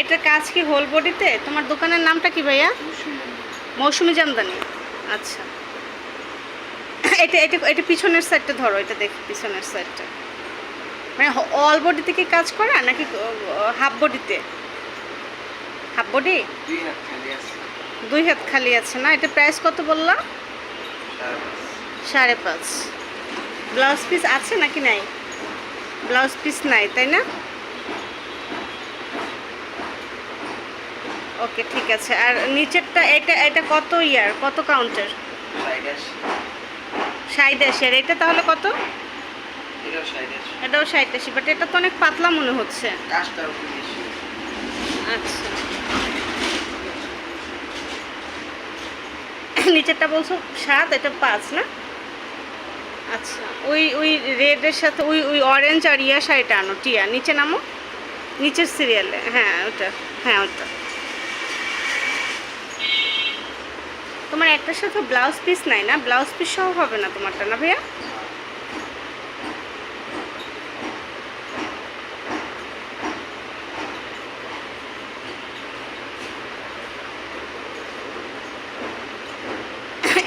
এটা কাজ কি হোল বডিতে তোমার দোকানের নামটা কি ভাইয়া? মৌসুমি জামদানি। আচ্ছা। এটা এটা এটা পিছনের সাইডটা ধরো এটা দেখি পিছনের সাইডটা মানে অল বডিতে কি কাজ করা নাকি হাফ বডিতে হাফ বডি দুই হাত খালি আছে। না? এটা প্রাইস কত বললা? সাড়ে পাঁচ। ব্লাউজ পিস আছে নাকি নাই? ব্লাউজ পিস নাই তাই না? ওকে, ঠিক আছে। আর নিচেরটা, এটা এটা কত ইয়ার? কত কাউন্টার ষাট এটা তাহলে কত? এটাও ষাট বাট এটা তো অনেক পাতলা মনে হচ্ছে। আচ্ছা। নিচেরটা বলছো সাত, এটা পাঁচ, না? আচ্ছা ওই ওই রেডের সাথে, ওই ওই অরেঞ্জ আর ইয়া শাড়িটা আনো, টিয়া। নিচে নামো? নিচের সিরিয়ালে হ্যাঁ ওটা। হ্যাঁ ওটা। তোমার একটার সাথে ব্লাউজ পিস নাই না? ব্লাউজ পিস সহ হবে না তোমারটা না ভাইয়া?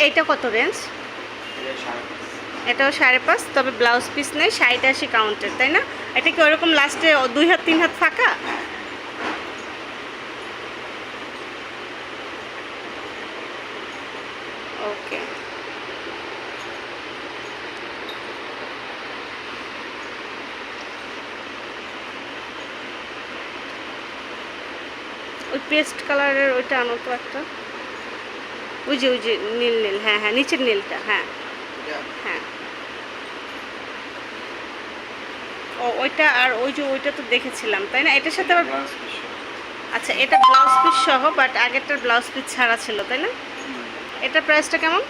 এইটা কত রেঞ্জ এটাও সাড়ে পাঁচ, তবে ব্লাউজ পিস নেই, ষাট আশি কাউন্টের তাই না? এটা কি ওরকম লাস্টে দুই হাত, তিন হাত ফাঁকা? ওকে ওই পেস্ট কালারের ওইটা আনো তো একটা। ওই যে ওই যে নীল নীল হ্যাঁ হ্যাঁ নিচের নীলটা হ্যাঁ। হ্যাঁ। ও ওইটা আর ওই যে ওইটা তো দেখেছিলাম তাই না? এটার সাথে আবার আচ্ছা এটা ব্লাউজ পিস সহ বাট আগেরটার ব্লাউজ পিস ছাড়া ছিল তাই না? এটা প্রাইসটা কেমন?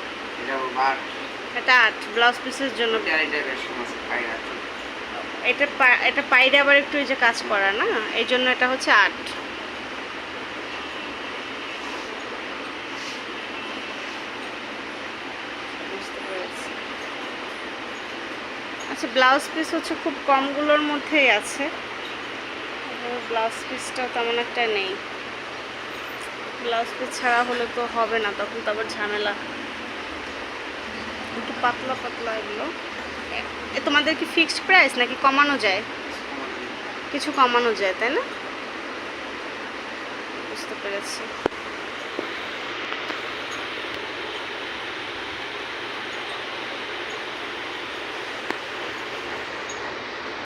এটা আট ব্লাউজ পিসের জন্য। এটা এটা পাইরা আবার একটু এই যে কাজ করা না? এই জন্য এটা হচ্ছে আট। আচ্ছা ব্লাউজ পিস হচ্ছে খুব কমগুলোর মধ্যেই আছে। ব্লাউজ পিসটা তেমন একটা নেই। ব্লাউজ পিস ছাড়া হলে তো হবে না তখন তো আবার ঝামেলা। একটু পাতলা পাতলা এগুলো। এ- তোমাদের কি ফিক্সড প্রাইস নাকি কমানো যায়। কিছু কমানো যায় তাই না? বুঝতে পেরেছি।